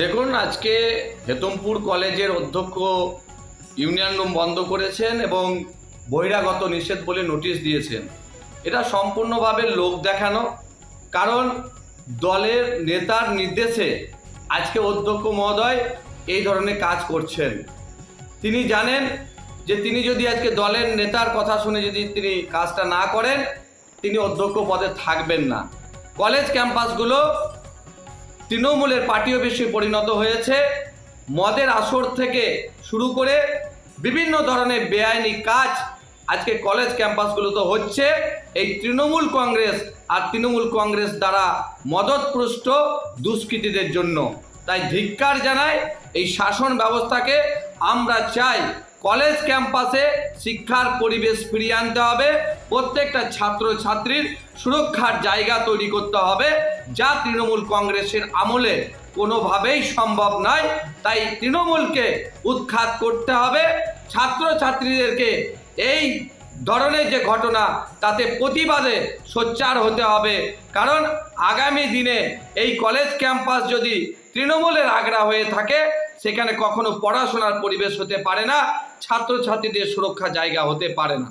দেখুন, আজকে হেতমপুর কলেজের অধ্যক্ষ ইউনিয়ন রুম বন্ধ করেছেন এবং বহিরাগত নিষেধ বলে নোটিশ দিয়েছেন। এটা সম্পূর্ণভাবে লোক দেখানো, কারণ দলের নেতার নির্দেশে আজকে অধ্যক্ষ মহোদয় এই ধরনের কাজ করছেন। তিনি জানেন যে তিনি যদি আজকে দলের নেতার কথা শুনে যদি তিনি কাজটা না করেন, তিনি অধ্যক্ষ পদে থাকবেন না। কলেজ ক্যাম্পাসগুলো তৃণমূলের পার্টি অফিসে পরিণত হয়েছে। মদের আসর থেকে শুরু করে বিভিন্ন ধরনের বেআইনি কাজ আজকে কলেজ ক্যাম্পাসগুলোতে হচ্ছে। এই তৃণমূল কংগ্রেস আর তৃণমূল কংগ্রেস দ্বারা মদতপুষ্ট দুষ্কৃতীদের জন্য। তাই ধিক্কার জানায় এই শাসন ব্যবস্থাকে। আমরা চাই কলেজ ক্যাম্পাসে শিক্ষার পরিবেশ ফিরিয়ে আনতে হবে। প্রত্যেকটা ছাত্র ছাত্রীর সুরক্ষার জায়গা তৈরি করতে হবে। যা তৃণমূল কংগ্রেসের আমলে কোনোভাবেই সম্ভব নয়। তাই তৃণমূলকে উৎখাত করতে হবে। ছাত্র ছাত্রীদেরকে এই ধরনের যে ঘটনা, তাতে প্রতিবাদে সোচ্চার হতে হবে। কারণ আগামী দিনে এই কলেজ ক্যাম্পাস যদি তৃণমূলের আগ্রা হয়ে থাকে, সেখানে কখনো পড়াশোনার পরিবেশ হতে পারে না। ছাত্রছাত্রীদের সুরক্ষা জায়গা হতে পারে না।